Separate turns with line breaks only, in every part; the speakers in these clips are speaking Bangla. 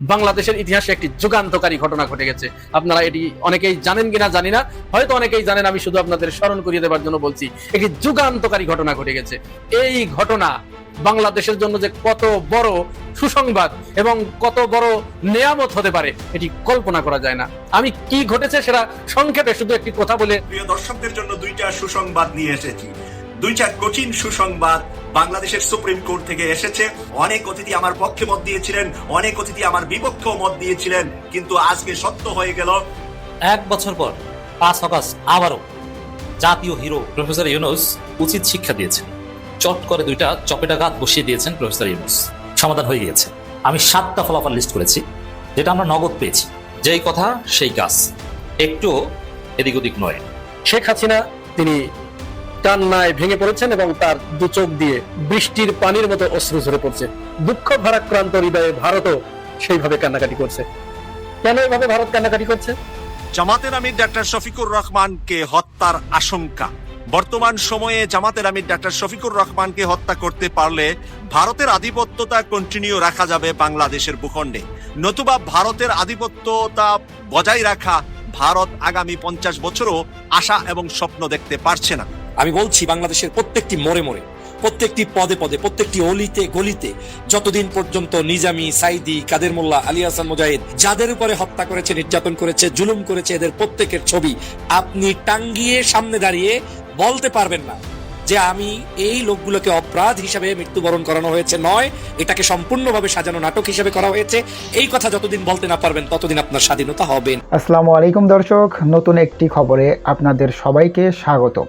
বাংলাদেশের ইতিহাসে একটি যুগান্তকারী ঘটনা ঘটে গেছে। আপনারা এটি অনেকেই জানেন কিনা জানি না। হয়তো অনেকেই জানেন, আমি শুধু আপনাদের স্মরণ করিয়ে দেওয়ার জন্য বলছি, একটি যুগান্তকারী ঘটনা ঘটে গেছে। এই ঘটনা বাংলাদেশের জন্য যে কত বড় সুসংবাদ এবং কত বড় নেয়ামত হতে পারে, এটি কল্পনা করা যায় না। আমি কি ঘটেছে সেটা সংক্ষেপে শুধু একটি কথা বলে
প্রিয় দর্শকদের জন্য দুইটা সুসংবাদ নিয়ে এসেছি। দুইটা কঠিন সুসংবাদ বাংলাদেশের সুপ্রিম কোর্ট থেকে এসেছে। অনেক অতিথি আমার পক্ষে মত দিয়েছিলেন, অনেক অতিথি আমার বিপক্ষেও মত দিয়েছিলেন, কিন্তু আজকে সত্য হয়ে গেল।
এক বছর পর, পাঁচ অগস্ট, আবারও জাতীয় হিরো প্রফেসর ইউনুস উচিত শিক্ষা দিয়েছেন। চট করে দুইটা চপেটাঘাত বসিয়ে দিয়েছেন প্রফেসর ইউনুস। সমাধান হয়ে গিয়েছে। আমি সাতটা ফলাফল লিস্ট করেছি, যেটা আমরা নগদ পেয়েছি। যেই কথা, সেই কাজ। একটু এদিক ওদিক নয়।
শেখ হাসিনা, তিনি কান্নায় ভেঙে পড়েছেন এবং তার দু চোখ দিয়ে বৃষ্টির পানির মতো অশ্রু ঝরে পড়ছে। দুঃখ ভারাক্রান্ত হৃদয়ে ভারতও সেইভাবে কান্নাকাটি করছে। কেন এভাবে ভারত কান্নাকাটি করছে?
জামাতের আমির ডাক্তার শফিকুর রহমানকে হত্যার আশঙ্কা। বর্তমান সময়ে জামাতের আমির ডাক্তার শফিকুর রহমানকে হত্যা করতে পারলে ভারতের আধিপত্যতা কন্টিনিউ রাখা যাবে বাংলাদেশের ভূখণ্ডে। নতুবা ভারতের আধিপত্যতা বজায় রাখা ভারত আগামী পঞ্চাশ বছরও আশা এবং স্বপ্ন দেখতে পারছে না।
আমি বলছি, বাংলাদেশের প্রত্যেকটি মোড়ে মোড়ে, প্রত্যেকটি পদে পদে, প্রত্যেকটি অলিতে গলিতে, যতদিন পর্যন্ত নিজামি সাইদি কাদের মোল্লা, আলী হাসান মুজাহিদ যাদের উপরে হত্যা করেছে, নির্যাতন করেছে, জুলুম করেছে, এদের প্রত্যেকের ছবি আপনি টাঙ্গিয়ে সামনে দাঁড়িয়ে বলতে পারবেন না যে আমি এই লোকগুলোকে অপরাধ হিসাবে মৃত্যুবরণ করানো হয়েছে। নয়, এটাকে সম্পূর্ণভাবে সাজানো নাটক হিসেবে করা হয়েছে। এই কথা যতদিন বলতে না পারবেন, ততদিন আপনার স্বাধীনতা হবে।
আসসালামু আলাইকুম দর্শক, নতুন একটি খবরে আপনাদের সবাইকে স্বাগতম।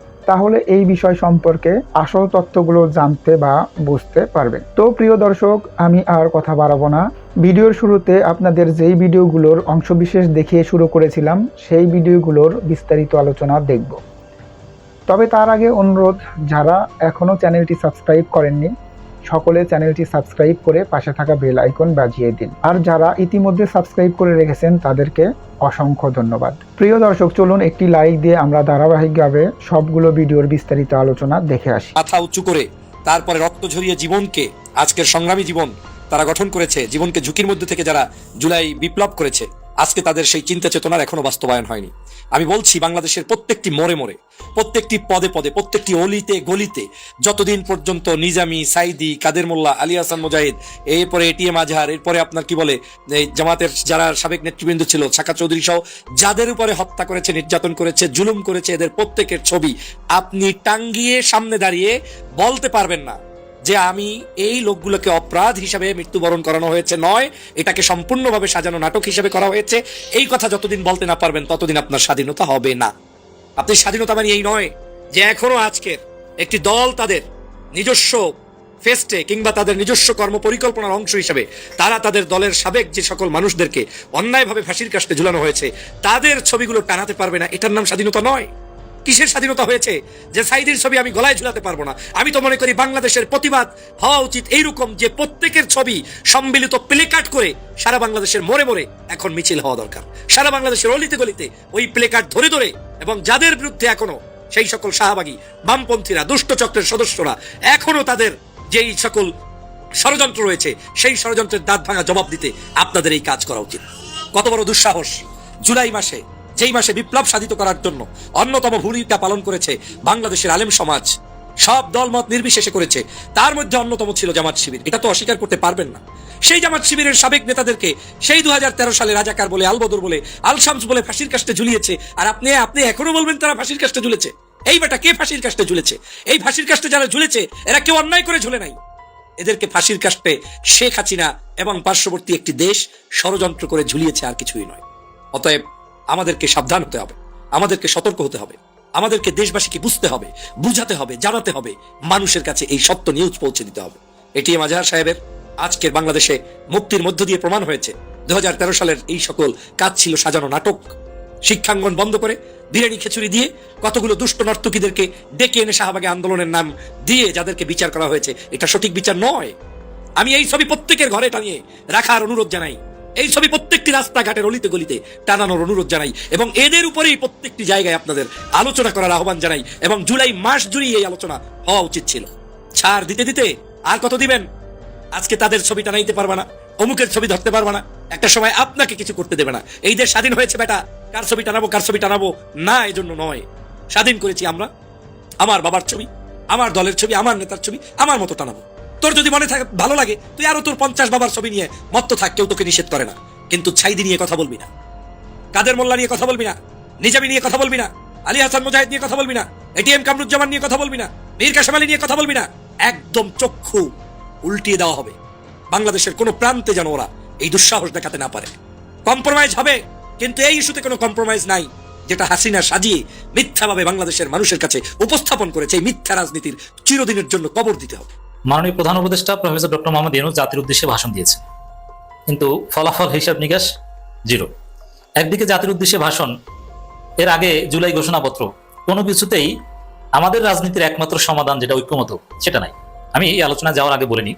তাহলে এই বিষয় সম্পর্কে আসল তথ্যগুলো জানতে বা বুঝতে পারবেন তো প্রিয় দর্শক, আমি আর কথা বাড়াবো না। ভিডিওর শুরুতে আপনাদের যেই ভিডিওগুলোর অংশবিশেষ দেখিয়ে শুরু করেছিলাম, সেই ভিডিওগুলোর বিস্তারিত আলোচনা দেখব। তবে তার আগে অনুরোধ, যারা এখনও চ্যানেলটি সাবস্ক্রাইব করেননি সকলে চ্যানেলটি সাবস্ক্রাইব করে পাশে থাকা বেল আইকন বাজিয়ে দিন। আর যারা ইতিমধ্যে সাবস্ক্রাইব করে রেখেছেন, তাদেরকে অসংখ্য ধন্যবাদ। প্রিয় দর্শক, চলুন একটি লাইক দিয়ে আমরা ধারাবাহিকভাবে সবগুলো ভিডিওর বিস্তারিত আলোচনা দেখে আসি।
মাথা উঁচু করে, তারপরে রক্ত ঝরিয়ে জীবনকে, আজকের সংগ্রামী জীবন, তারা গঠন করেছে। জীবনকে ঝুঁকির মধ্যে থেকে যারা জুলাই বিপ্লব করেছে। আজকে তাদের সেই চিন্তা চেতনার এখনও বাস্তবায়ন হয়নি। আমি বলছি, বাংলাদেশের প্রত্যেকটি মোড়ে মোড়ে, প্রত্যেকটি পদে পদে, প্রত্যেকটি অলিতে গলিতে, যতদিন পর্যন্ত নিজামি সাইদি, কাদের মোল্লা, আলী হাসান মুজাহিদ, এরপরে এটিএম আজহার, এরপরে আপনার কি বলে, এই জামাতের যারা সাবেক নেতৃবৃন্দ ছিল শাখা চৌধুরী সহ, যাদের উপরে হত্যা করেছে, নির্যাতন করেছে, জুলুম করেছে, এদের প্রত্যেকের ছবি, আপনি টাঙ্গিয়ে সামনে দাঁড়িয়ে বলতে পারবেন না। যে আমি এই লোকগুলোকে অপরাধ হিসাবে মৃত্যুবরণ করানো হয়েছে নয়, এটাকে সম্পূর্ণভাবে সাজানো নাটক হিসাবে করা হয়েছে। এই কথা যতদিন বলতে না পারবেন, ততদিন আপনার স্বাধীনতা হবে না। আপনি স্বাধীনতা মানে এই নয় যে এখনও আজকের একটি দল তাদের নিজস্ব ফেস্টে কিংবা তাদের নিজস্ব কর্ম পরিকল্পনার অংশ হিসাবে তারা তাদের দলের সাবেক যে সকল মানুষদেরকে অন্যায়ভাবে ফাঁসির কাস্টে ঝুলানো হয়েছে, তাদের ছবিগুলো টানাতে পারবে না, এটার নাম স্বাধীনতা নয়। কিসের স্বাধীনতা হয়েছে? যে সাইদির ছবি আমি গলায় ঝুলাতে পারব না। আমি তো মনে করি বাংলাদেশের প্রতিবাদ হওয়া উচিত এইরকম যে প্রত্যেকের ছবি সম্মিলিত প্লেকার্ড করে সারা বাংলাদেশের মোড়ে মোড়ে এখন মিছিল হওয়া দরকার। সারা বাংলাদেশের অলিতে গলিতে ওই প্লেকার্ড ধরে ধরে এবং যাদের বিরুদ্ধে এখনও সেই সকল শাহবাগী, বামপন্থীরা, দুষ্ট চক্রের সদস্যরা এখনও তাদের যেই সকল ষড়যন্ত্র রয়েছে, সেই ষড়যন্ত্রের দাঁত ভাঙা জবাব দিতে আপনাদের এই কাজ করা উচিত। কত বড় দুঃসাহস। জুলাই মাসে যেই মাসে বিপ্লব সাধিত করার জন্য অন্যতম ভূমিকা পালন করেছে বাংলাদেশের আলেম সমাজ, সব দলমত নির্বিশেষে করেছে, তার মধ্যে অন্যতম ছিল জামাত শিবির। এটা তো অস্বীকার করতে পারবেন না। সেই জামাত শিবিরের সাবেক নেতাদেরকে সেই দু সালে রাজাকার বলে, আলবদর বলে, আলশামস বলে ফাঁসির কাস্টে ঝুলিয়েছে। আর আপনি আপনি এখনও বলবেন তারা ফাঁসির কাস্টে ঝুলেছে? এই বেটা কে ফাঁসির কাস্টে ঝুলেছে? এই ফাঁসির কাস্টে যারা ঝুলেছে, এরা কেউ অন্যায় করে ঝুলে নাই। এদেরকে ফাঁসির কাস্টে শেখ হাসিনা এবং পার্শ্ববর্তী একটি দেশ ষড়যন্ত্র করে ঝুলিয়েছে আর কিছুই নয়। অতএব আমাদেরকে সাবধান হতে হবে, আমাদেরকে সতর্ক হতে হবে, আমাদেরকে দেশবাসীকে বুঝতে হবে, বুঝাতে হবে, জানাতে হবে, মানুষের কাছে এই সত্য নিউজ পৌঁছে দিতে হবে। এটিএম আজহার সাহেবের আজকের বাংলাদেশে মুক্তির মধ্য দিয়ে প্রমাণ হয়েছে। দু হাজার তেরো সালের এই সকল কাজ ছিল সাজানো নাটক। শিক্ষাঙ্গন বন্ধ করে বিরিয়ানি খিচুড়ি দিয়ে কতগুলো দুষ্ট নর্তকীদেরকে ডেকে এনে শাহবাগে আন্দোলনের নাম দিয়ে যাদেরকে বিচার করা হয়েছে, এটা সঠিক বিচার নয়। আমি এই ছবি প্রত্যেকের ঘরে টানিয়ে রাখার অনুরোধ জানাই। এই ছবি প্রত্যেকটি রাস্তাঘাটের অলিতে গলিতে টানানোর অনুরোধ জানাই এবং এদের উপরেই প্রত্যেকটি জায়গায় আপনাদের আলোচনা করার আহ্বান জানাই এবং জুলাই মাস জুড়েই এই আলোচনা হওয়া উচিত ছিল। ছাড় দিতে দিতে আর কত দিবেন? আজকে তাদের ছবি টানাইতে পারবা না, অমুকের ছবি ধরতে পারবা না, একটা সময় আপনাকে কিছু করতে দেবে না। এই দেশ স্বাধীন হয়েছে বেটা, কার ছবি টানাবো, কার ছবি টানাবো? না এই জন্য নয়। স্বাধীন করেছি আমরা, আমার বাবার ছবি, আমার দলের ছবি, আমার নেতার ছবি, আমার মতো টানাবো। তোর যদি মনে থাকে ভালো লাগে, তুই আরও তোর পঞ্চাশ বাবার ছবি নিয়ে মত্ত থাক, কেউ তোকে নিষেধ করে না। কিন্তু ছাইদি নিয়ে কথা বলবি না। কাদের মোল্লা নিয়ে কথা বলবি না। নিজামি নিয়ে কথা বলবি না। আলী হাসান মুজাহিদ নিয়ে কথা বলবি না। এটিএম কামরুজ্জামান নিয়ে কথা বলবি না। মীর কাশেম আলী নিয়ে কথা বলবি না। একদম চক্ষু উল্টিয়ে দেওয়া হবে। বাংলাদেশের কোনো প্রান্তে যেন ওরা এই দুঃসাহস দেখাতে না পারে। কম্প্রোমাইজ হবে, কিন্তু এই ইস্যুতে কোনো কম্প্রোমাইজ নাই, যেটা হাসিনা সাজিয়ে মিথ্যাভাবে বাংলাদেশের মানুষের কাছে উপস্থাপন করেছে। এই মিথ্যা রাজনীতির চিরদিনের জন্য কবর দিতে হবে।
মাননীয় প্রধান উপদেষ্টা প্রফেসর ডক্টর মোহাম্মদ ইউনুস জাতির উদ্দেশ্যে ভাষণ দিয়েছে কিন্তু ফলাফল হিসাব নিকাশ জিরো। একদিকে জাতির উদ্দেশ্যে ভাষণ, এর আগে জুলাই ঘোষণাপত্র, কোনো কিছুতেই আমাদের রাজনীতির একমাত্র সমাধান যেটা ঐক্যমত, সেটা নাই। আমি এই আলোচনা যাওয়ার আগে বলিনি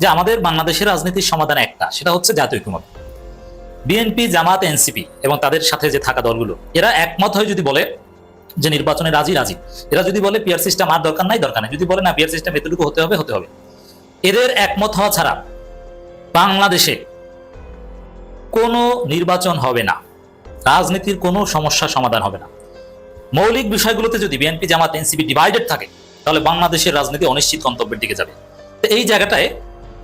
যে আমাদের বাংলাদেশের রাজনীতির সমাধান একটা, সেটা হচ্ছে জাতীয় ঐক্যমত। বিএনপি, জামাত, এনসিপি এবং তাদের সাথে যে থাকা দলগুলো, এরা একমত হয়ে যদি বলে যে নির্বাচনে রাজি রাজি। এরা যদি বলে পিয়ার সিস্টেম আর দরকার নাই দরকার নাই। যদি বলে না পিয়ার সিস্টেম এতটুকু হতে হবে হতে হবে। এদের একমত হওয়া ছাড়া বাংলাদেশে কোনো নির্বাচন হবে না। রাজনীতির কোনো সমস্যা সমাধান হবে না। মৌলিক বিষয়গুলোতে যদি বিএনপি, জামাত, এনসিপি ডিভাইডেড থাকে, তাহলে বাংলাদেশের রাজনীতি অনিশ্চিত গন্তব্যের দিকে যাবে। তো এই জায়গাটায়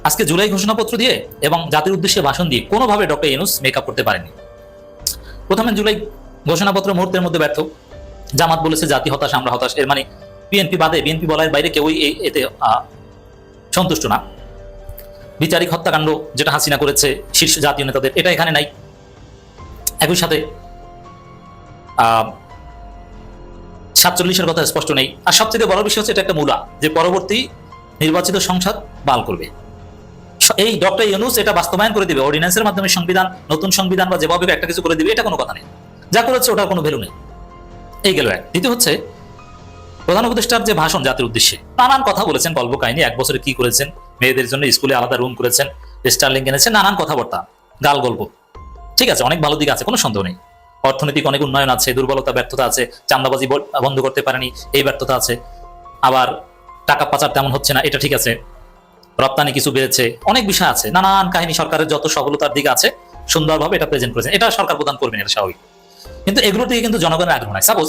আজকে জুলাই ঘোষণাপত্র দিয়ে এবং জাতির উদ্দেশ্যে ভাষণ দিয়ে কোনোভাবে ডক্টর ইউনুস মেকআপ করতে পারেনি প্রথমে জুলাই ঘোষণাপত্র মুহূর্তের মধ্যে ব্যর্থ। জামাত বলেছে জাতি হতাশ, আমরা হতাশ। এর মানে বিএনপি বাদে, বিএনপি বলার বাইরে কেউই এতে সন্তুষ্ট না। বিচারিক হত্যাকাণ্ড যেটা হাসিনা করেছে শীর্ষ জাতীয় নেতাদের, এটা এখানে নাই। একই সাথে সাতচল্লিশের কথা স্পষ্ট নেই। আর সবচেয়ে বড় বিষয় হচ্ছে এটা একটা মূলা, যে পরবর্তী নির্বাচিত সংসদ বাল করবে। এই ডক্টর ইউনুস এটা বাস্তবায়ন করে দিবে, অর্ডিন্যান্সের মাধ্যমে সংবিধান, নতুন সংবিধান বা যেভাবে একটা কিছু করে দিবে, এটা কোনো কথা নেই। যা করেছে ওটার কোনো ভ্যালু নেই। এই গেল এক। দ্বিতীয় হচ্ছে, প্রধান উপদেষ্টার যে ভাষণ জাতির উদ্দেশ্যে, নানান কথা বলেছেন গল্প কাহিনী, এক বছরে কি করেছেন, মেয়েদের জন্য স্কুলে আলাদা রুম করেছেন, স্টারলিং এনেছেন, নানান কথাবার্তা, গাল গল্প। ঠিক আছে, অনেক ভালো দিক আছে, কোনো সন্দেহ নেই। অর্থনৈতিক অনেক উন্নয়ন আছে, দুর্বলতা, ব্যর্থতা আছে চান্দাবাজি বন্ধ করতে পারেনি, এই ব্যর্থতা আছে। আবার টাকা পাচার তেমন হচ্ছে না, এটা ঠিক আছে। রপ্তানি কিছু বেড়েছে, অনেক বিষয় আছে। নানান কাহিনী সরকারের যত সফলতার দিক আছে, সুন্দরভাবে এটা প্রেজেন্ট করেছেন। এটা সরকার প্রদান করবেন, এটা স্বাভাবিক। কিন্তু এগুলো থেকে কিন্তু জনগণের আগ্রহ নাই। সাপোজ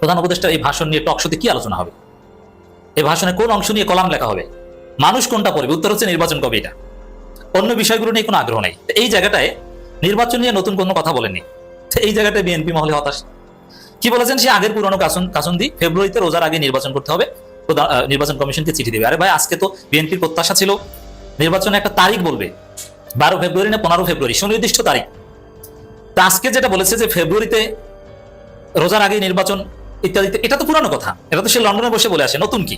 প্রধান উপদেষ্টা এই ভাষণ নিয়ে টক শোতে কি আলোচনা হবে? এই ভাষণে কোন অংশ নিয়ে কলাম লেখা হবে? মানুষ কোনটা পড়বে? উত্তর হচ্ছে নির্বাচন কবে এটা। অন্য বিষয়গুলো নিয়ে কোনো আগ্রহ নেই। এই জায়গাটায় নির্বাচন নিয়ে নতুন কোনো কথা বলেনি এই জায়গাটায় বিএনপি মহলে হতাশ। কি বলেছেন? সে আগের পুরনো কাসুন, কাসুন্দি, ফেব্রুয়ারিতে রোজার আগে নির্বাচন করতে হবে। নির্বাচন কমিশনকে চিঠি দেবে। আরে ভাই, আজকে তো বিএনপির প্রত্যাশা ছিল। নির্বাচনে একটা তারিখ বলবে। বারো ফেব্রুয়ারি না পনেরো ফেব্রুয়ারি? সুনির্দিষ্ট তারিখ। আজকে যেটা বলেছে যে ফেব্রুয়ারিতে রোজার আগে নির্বাচন ইত্যাদি এটা তো পুরানো কথা। এটা তো সে লন্ডনে বসে বলে আসে, নতুন কি?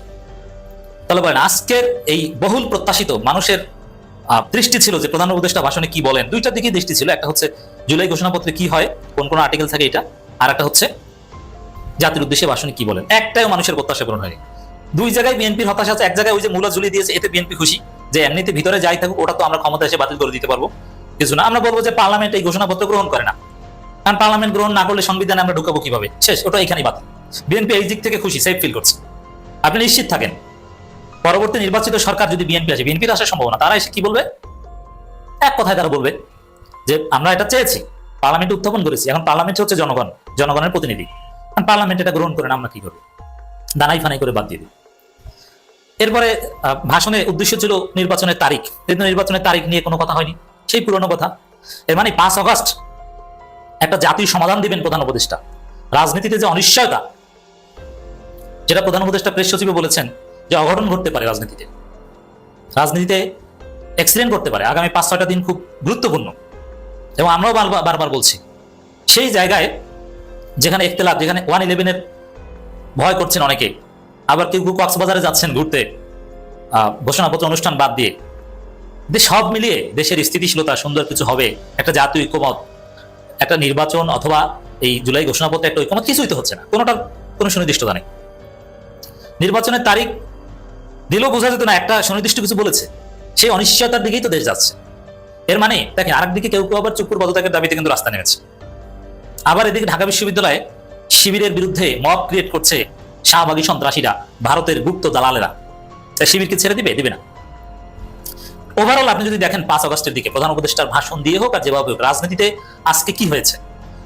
তাহলে বলেন, আজকের এই বহুল প্রত্যাশিত মানুষের দৃষ্টি ছিল যে প্রধান উপদেষ্টা ভাষণে কি বলেন, দুইটা দিকে দৃষ্টি ছিল। একটা হচ্ছে জুলাই ঘোষণাপত্রে কি হয়, কোন কোন আর্টিকেল থাকে এটা, আর একটা হচ্ছে জাতির উদ্দেশ্যে ভাষণে কি বলেন। একটাও মানুষের প্রত্যাশা পূরণ হয়নি। দুই জায়গায় বিএনপির হতাশা আছে, এক জায়গায় ওই যে মূলা ঝুলিয়ে দিয়েছে, এতে বিএনপি খুশি, যে এমনিতে ভিতরে যাই থাকুক, ওটা তো আমরা ক্ষমতা এসে বাতিল করে দিতে পারব। কিছু না। আমরা বলব যে পার্লামেন্ট এই ঘোষণাপত্র গ্রহণ করে না। কারণ পার্লামেন্ট গ্রহণ না করলে সংবিধানে আমরা ঢুকাবো কীভাবে? শেষ, ওটা এখানেই বাতিল বিএনপি এই দিক থেকে খুশি সেফ ফিল করছে। আপনি নিশ্চিত থাকেন? পরবর্তী নির্বাচিত সরকার যদি বিএনপি আসে, বিএনপির আসার সম্ভাবনা, তারা এসে কি বলবে? এক কথায় তারা বলবে যে, আমরা এটা চেয়েছি, পার্লামেন্টে উত্থাপন করেছি। এখন পার্লামেন্ট হচ্ছে জনগণ, জনগণের প্রতিনিধি। এখন পার্লামেন্ট এটা গ্রহণ করে না, আমরা কি করব? দানাই ফানাই করে বাদ দিয়ে দিই। এরপরে ভাষণের উদ্দেশ্য ছিল নির্বাচনের তারিখ। কিন্তু নির্বাচনের তারিখ নিয়ে কোনো কথা হয়নি। সেই পুরনো কথা। এর মানে পাঁচ অগস্ট একটা জাতীয় সমাধান দিবেন প্রধান উপদেষ্টা। রাজনীতিতে যে অনিশ্চয়তা, যেটা প্রধান উপদেষ্টা প্রেস সচিবে বলেছেন যে অঘটন ঘটতে পারে রাজনীতিতে। রাজনীতিতে অ্যাক্সিডেন্ট করতে পারে, আগামী পাঁচ ছয়টা দিন খুব গুরুত্বপূর্ণ। এবং আমরাও বারবার বলছি, সেই জায়গায় যেখানে একতলাপ যেখানে ওয়ান ইলেভেনের ভয় করছেন অনেকে, আবার কেউ কক্সবাজারে যাচ্ছেন ঘুরতে ঘোষণাপত্র অনুষ্ঠান বাদ দিয়ে। সব মিলিয়ে দেশের স্থিতিশীলতা সুন্দর কিছু হবে। একটা জাতীয় ঐক্যমত, একটা নির্বাচন অথবা এই জুলাই ঘোষণাপত্রে একটা ঐক্যমত কিছুই তো হচ্ছে না। কোনোটার কোনো সুনির্দিষ্টতা নেই। নির্বাচনের তারিখ দিলেও বোঝা যেত না, একটা সুনির্দিষ্ট কিছু বলেছে। সেই অনিশ্চয়তার দিকেই তো দেশ যাচ্ছে। এর মানে দেখেন, আরেকদিকে কেউ কেউ আবার চুপুর পদত্যাগের দাবিতে কিন্তু রাস্তা নেমেছে। আবার এদিকে ঢাকা বিশ্ববিদ্যালয়ে শিবিরের বিরুদ্ধে মব ক্রিয়েট করছে শাহবাগী সন্ত্রাসীরা, ভারতের গুপ্ত দালালেরা। তা শিবিরকে ছেড়ে দিবে? দিবে না। ওভারঅল আপনি যদি দেখেন পাঁচ আগস্টের দিকে প্রধান উপদেষ্টার ভাষণ দিয়ে হোক আর যেভাবে হোক রাজনীতিতে আজকে কি হয়েছে,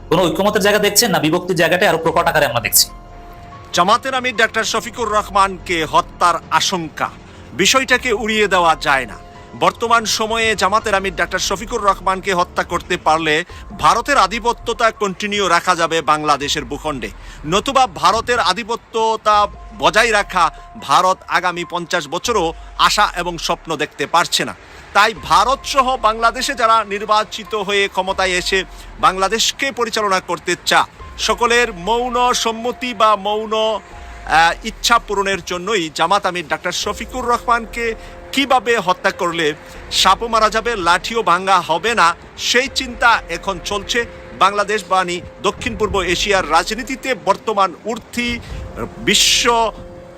কোন ঐক্যমতের জায়গা দেখছেন না বিভক্তির জায়গাটায় আরও প্রকট আকারে আমরা দেখছি?
জামাতের আমি ডাক্তার শফিকুর রহমানকে হত্যার আশঙ্কা, বিষয়টাকে উড়িয়ে দেওয়া যায় না। বর্তমান সময়ে জামাতের আমির ডাক্তার শফিকুর রহমানকে হত্যা করতে পারলে ভারতের আধিপত্যতা কন্টিনিউ রাখা যাবে বাংলাদেশের ভূখণ্ডে। নতুবা ভারতের আধিপত্যতা বজায় রাখা ভারত আগামী পঞ্চাশ বছরও আশা এবং স্বপ্ন দেখতে পারছে না। তাই ভারত সহ বাংলাদেশে যারা নির্বাচিত হয়ে ক্ষমতায় এসে বাংলাদেশকে পরিচালনা করতে চা, সকলের মৌন সম্মতি বা মৌন ইচ্ছা পূরণের জন্যই জামাত আমির ডাক্তার শফিকুর রহমানকে কীভাবে হত্যা করলে সাপও মারা যাবে, লাঠিও ভাঙ্গা হবে না, সেই চিন্তা এখন চলছে বাংলাদেশ বাণী দক্ষিণ পূর্ব এশিয়ার রাজনীতিতে। বর্তমান ঊর্ধ্বী বিশ্ব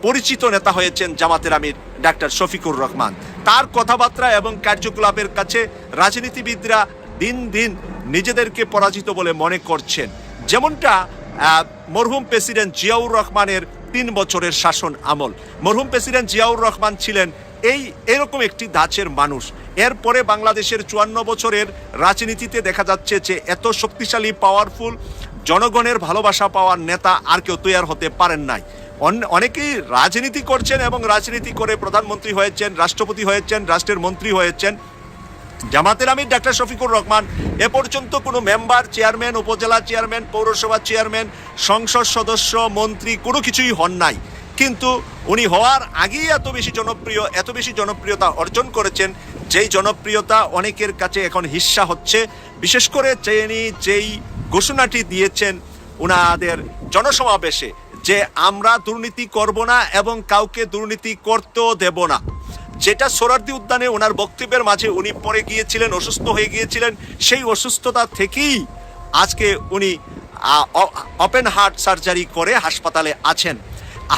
পরিচিত নেতা হয়েছেন জামাতের আমির ডাক্তার শফিকুর রহমান। তার কথাবার্তা এবং কার্যকলাপের কাছে রাজনীতিবিদরা দিন দিন নিজেদেরকে পরাজিত বলে মনে করছেন। যেমনটা মরহুম প্রেসিডেন্ট জিয়াউর রহমানের তিন বছরের শাসন আমল। মরহুম প্রেসিডেন্ট জিয়াউর রহমান ছিলেন এই এরকম একটি ধাঁচের মানুষ। এরপরে বাংলাদেশের চুয়ান্ন বছরের রাজনীতিতে দেখা যাচ্ছে যে এত শক্তিশালী পাওয়ারফুল জনগণের ভালোবাসা পাওয়ার নেতা আর কেউ তৈয়ার হতে পারেন নাই। অনেকেই রাজনীতি করছেন এবং রাজনীতি করে প্রধানমন্ত্রী হয়েছেন, রাষ্ট্রপতি হয়েছেন, রাষ্ট্রের মন্ত্রী হয়েছেন। জামাতের আমির ডাক্তার শফিকুর রহমান। এ পর্যন্ত কোনো মেম্বার, চেয়ারম্যান, উপজেলা চেয়ারম্যান, পৌরসভা চেয়ারম্যান, সংসদ সদস্য, মন্ত্রী কোনো কিছুই হন নাই। কিন্তু উনি হওয়ার আগেই এত বেশি জনপ্রিয়, এত বেশি জনপ্রিয়তা অর্জন করেছেন। যেই জনপ্রিয়তা অনেকের কাছে এখন হিস্সা হচ্ছে। বিশেষ করে তিনি যেই ঘোষণাটি দিয়েছেন ওনাদের জনসমাবেশে যে আমরা দুর্নীতি করব না এবং কাউকে দুর্নীতি করতেও দেব না। যেটা সোরারদি উদ্যানে ওনার বক্তব্যের মাঝে উনি পরে গিয়েছিলেন, অসুস্থ হয়ে গিয়েছিলেন, সেই অসুস্থতা থেকেই আজকে উনি ওপেন হার্ট সার্জারি করে হাসপাতালে আছেন।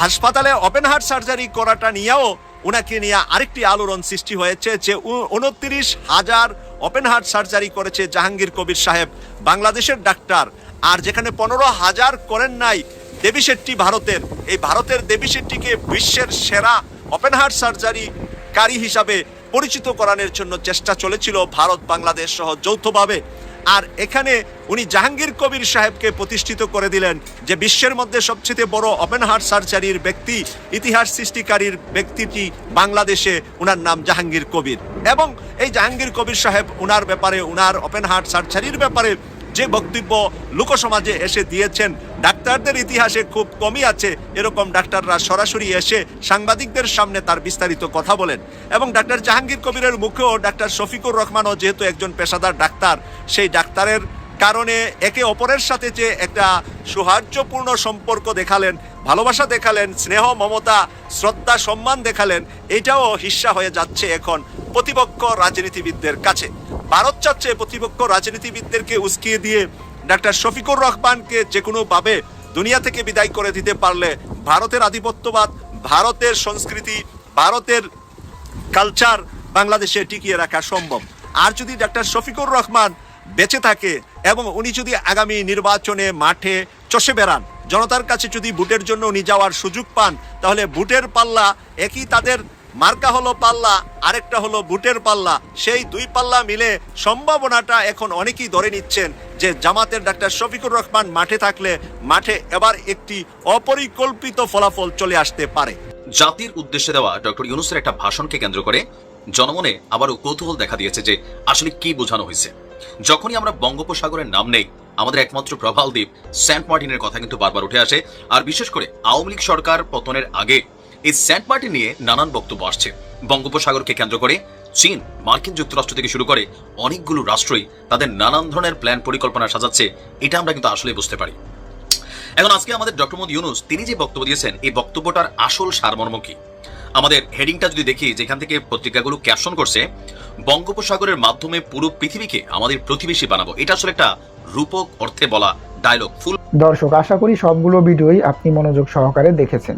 হাসপাতালে ওপেন হার্ট সার্জারি করাটা নিয়েও ওনাকে নিয়ে আরেকটি আলোড়ন সৃষ্টি হয়েছে যে উনত্রিশ হাজার ওপেন হার্ট সার্জারি করেছে জাহাঙ্গীর কবির সাহেব, বাংলাদেশের ডাক্তার। আর যেখানে পনেরো হাজার করেন নাই দেবী শেট্টি ভারতের, এই ভারতের দেবী শেট্টিকে বিশ্বের সেরা ওপেন হার্ট সার্জারি কারি হিসাবে পরিচিত করানোর জন্য চেষ্টা চলেছিল ভারত বাংলাদেশ সহ যৌথভাবে। আর এখানে উনি জাহাঙ্গীর কবির সাহেবকে প্রতিষ্ঠিত করে দিলেন, যে বিশ্বের মধ্যে সবচেয়ে বড় ওপেন হার্ট সার্জারির ব্যক্তি, ইতিহাস সৃষ্টিকারীর ব্যক্তিটি বাংলাদেশে, উনার নাম জাহাঙ্গীর কবির। এবং এই জাহাঙ্গীর কবির সাহেব উনার ব্যাপারে, উনার ওপেন হার্ট সার্জারির ব্যাপারে যে বক্তব্য লোকসমাজে এসে দিয়েছেন ডাক্তারদের ইতিহাসে খুব কমই আছে এরকম ডাক্তাররা সরাসরি এসে সাংবাদিকদের সামনে তার বিস্তারিত কথা বলেন। এবং ডাক্তার জাহাঙ্গীর কবিরের মুখেও ডাক্তার শফিকুর রহমানও যেহেতু একজন পেশাদার ডাক্তার, সেই ডাক্তারের কারণে একে অপরের সাথে যে একটা সৌহার্দ্যপূর্ণ সম্পর্ক দেখালেন, ভালোবাসা দেখালেন, স্নেহ, মমতা, শ্রদ্ধা, সম্মান দেখালেন, এটাও হিস্সা হয়ে যাচ্ছে এখন প্রতিপক্ষ রাজনীতিবিদদের কাছে। ভারত চাচ্ছে প্রতিপক্ষ রাজনীতিবিদদেরকে উস্কিয়ে দিয়ে ডাক্তার শফিকুর রহমানকে যে কোনোভাবে দুনিয়া থেকে বিদায় করে দিতে পারলে ভারতের আধিপত্যবাদ, ভারতের সংস্কৃতি, ভারতের কালচার বাংলাদেশে টিকিয়ে রাখা সম্ভব। আর যদি ডাক্তার শফিকুর রহমান বেঁচে থাকে এবং উনি যদি আগামী নির্বাচনে মাঠে চষে বেড়ান, জনতার কাছে যদি ভোটের জন্য উনি যাওয়ার সুযোগ পান, তাহলে ভোটের পাল্লা একই তাদের মার্কা হলো পাল্লা, আরেকটা হলো বুটের পাল্লা। সেই দুই পাল্লা মিলে সম্ভাবনাটা এখন অনেকেই ধরে নিচ্ছেন যে জামাতের ডাক্তার শফিকুর রহমান মাঠে থাকলে মাঠে এবার একটি অপরিকল্পিত ফলাফল চলে আসতে পারে।
জাতির উদ্দেশ্যে দেওয়া ডক্টর ইউনুসের একটা ভাষণকে কেন্দ্র করে জনমনে আবারও কৌতূহল দেখা দিয়েছে যে আসলে কি বোঝানো হয়েছে। যখনই আমরা বঙ্গোপসাগরের নাম নেই, আমাদের একমাত্র প্রভাল দ্বীপ সেন্ট মার্টিনের কথা কিন্তু বারবার উঠে আসে। আর বিশেষ করে আওয়ামী লীগ সরকার পতনের আগে এই সেন্ট মার্টিন নিয়ে নানান বক্তব্য আসছে। বঙ্গোপসাগরকে কেন্দ্র করে চীন মার্কিন যুক্তরাষ্ট্র থেকে শুরু করে অনেকগুলো রাষ্ট্রই তাদের নানান ধরনের প্ল্যান পরিকল্পনা সাজাচ্ছে, এটা আমরা কিন্তু আসলে বুঝতে পারি। এখন আজকে আমাদের ডক্টর মোদী ইউনুস, তিনি যে বক্তব্য দিয়েছেন, এই বক্তব্যটার আসল সারমর্ম কি? আমাদের হেডিংটা যদি দেখি, যেখান থেকে পত্রিকাগুলো ক্যাপশন করছে, বঙ্গোপসাগরের মাধ্যমে পুরো পৃথিবীকে আমাদের প্রতিবেশী বানাবো, এটা আসলে একটা রূপক অর্থে বলা ডায়লগ ফুল
দর্শক, আশা করি সবগুলো ভিডিওই আপনি মনোযোগ সহকারে দেখেছেন।